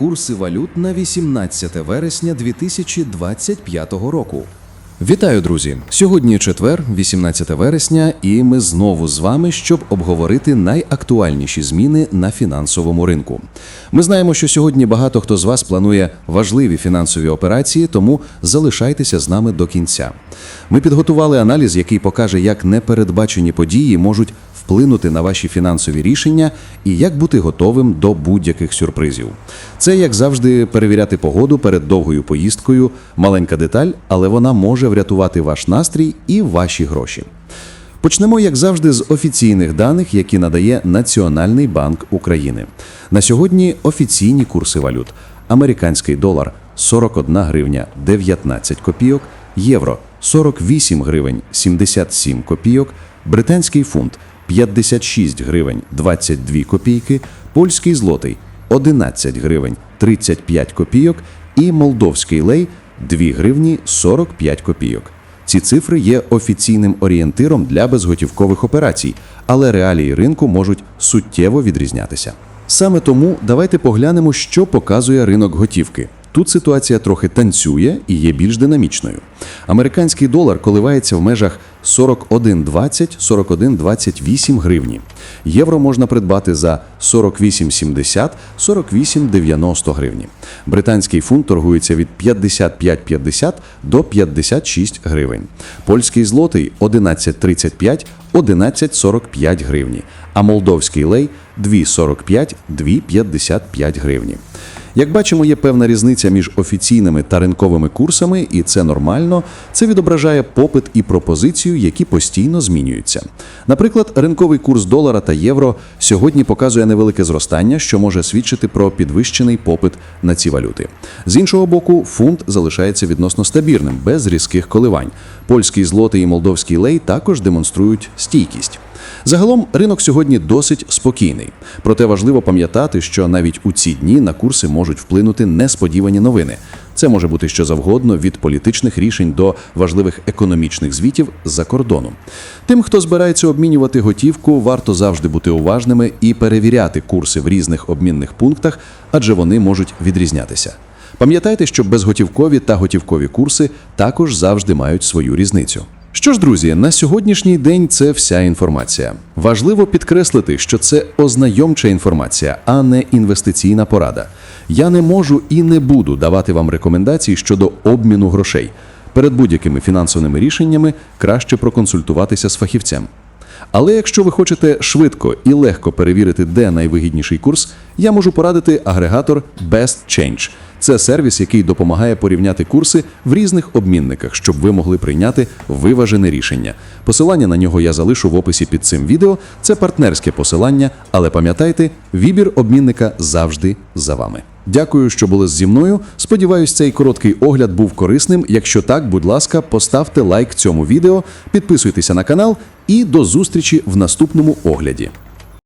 Курси валют на 18 вересня 2025 року. Вітаю, друзі! Сьогодні четвер, 18 вересня, і ми знову з вами, щоб обговорити найактуальніші зміни на фінансовому ринку. Ми знаємо, що сьогодні багато хто з вас планує важливі фінансові операції, тому залишайтеся з нами до кінця. Ми підготували аналіз, який покаже, як непередбачені події можуть вплинути на ваші фінансові рішення і як бути готовим до будь-яких сюрпризів. Це, як завжди, перевіряти погоду перед довгою поїздкою. Маленька деталь, але вона може врятувати ваш настрій і ваші гроші. Почнемо, як завжди, з офіційних даних, які надає Національний банк України. На сьогодні офіційні курси валют: американський долар 41 гривня 19 копійок, євро 48 гривень 77 копійок, британський фунт 56 гривень 22 копійки, польський злотий 11 гривень 35 копійок і молдовський лей 2 гривні 45 копійок. Ці цифри є офіційним орієнтиром для безготівкових операцій, але реалії ринку можуть суттєво відрізнятися. Саме тому давайте поглянемо, що показує ринок готівки. Тут ситуація трохи танцює і є більш динамічною. Американський долар коливається в межах 41,20-41,28 гривні. Євро можна придбати за 48,70 48,90 гривні. Британський фунт торгується від 55,50 до 56 гривень. Польський злотий 11,35 11,45 гривні, а молдовський лей 2,45 2,55 гривні. Як бачимо, є певна різниця між офіційними та ринковими курсами, і це нормально. Це відображає попит і пропозицію, які постійно змінюються. Наприклад, ринковий курс долара та євро сьогодні показує невелике зростання, що може свідчити про підвищений попит на ці валюти. З іншого боку, фунт залишається відносно стабільним, без різких коливань. Польський злотий і молдовський лей також демонструють стійкість. Загалом ринок сьогодні досить спокійний. Проте важливо пам'ятати, що навіть у ці дні на курси можуть вплинути несподівані новини. Це може бути що завгодно від політичних рішень до важливих економічних звітів з-за кордону. Тим, хто збирається обмінювати готівку, варто завжди бути уважними і перевіряти курси в різних обмінних пунктах, адже вони можуть відрізнятися. Пам'ятайте, що безготівкові та готівкові курси також завжди мають свою різницю. Що ж, друзі, на сьогоднішній день це вся інформація. Важливо підкреслити, що це ознайомча інформація, а не інвестиційна порада. Я не можу і не буду давати вам рекомендацій щодо обміну грошей. Перед будь-якими фінансовими рішеннями краще проконсультуватися з фахівцем. Але якщо ви хочете швидко і легко перевірити, де найвигідніший курс, я можу порадити агрегатор Best Change. Це сервіс, який допомагає порівняти курси в різних обмінниках, щоб ви могли прийняти виважене рішення. Посилання на нього я залишу в описі під цим відео. Це партнерське посилання, але пам'ятайте, вибір обмінника завжди за вами. Дякую, що були зі мною. Сподіваюсь, цей короткий огляд був корисним. Якщо так, будь ласка, поставте лайк цьому відео, підписуйтеся на канал і до зустрічі в наступному огляді.